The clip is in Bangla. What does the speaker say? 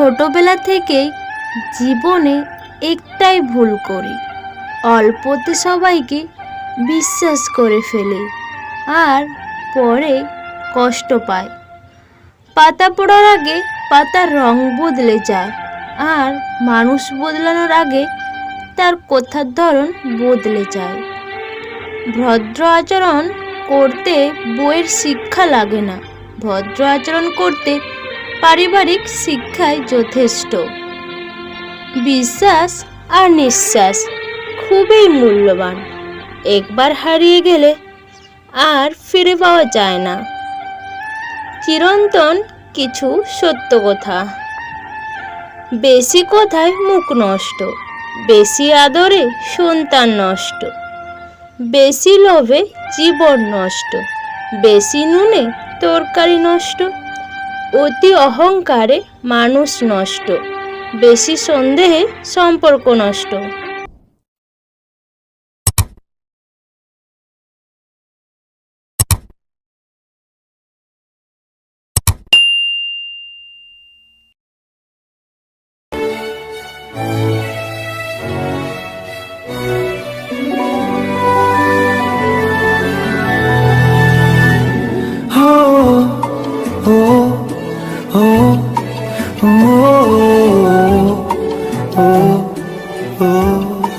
ছোটবেলা থেকেই জীবনে একটাই ভুল করি। অল্পতে সবাইকে বিশ্বাস করে ফেলি আর পরে কষ্ট পাই। পাতা পড়ার আগে পাতার রং বদলে যায় আর মানুষ বদলানোর আগে তার কথার ধরন বদলে যায়। ভদ্র আচরণ করতে বইয়ের শিক্ষা লাগে না। ভদ্র আচরণ করতে পারিবারিক শিক্ষায় যথেষ্ট। বিশ্বাস আর নিঃশ্বাস খুবই মূল্যবান। একবার হারিয়ে গেলে আর ফিরে পাওয়া যায় না। চিরন্তন কিছু সত্য কথা। বেশি কথায় মুখ নষ্ট, বেশি আদরে সন্তান নষ্ট, বেশি লোভে জীবন নষ্ট, বেশি নুনে তরকারি নষ্ট। অতি অহংকারে মানুষ নষ্ট বেশি সন্দেহে সম্পর্ক নষ্ট oh, oh, oh. oh.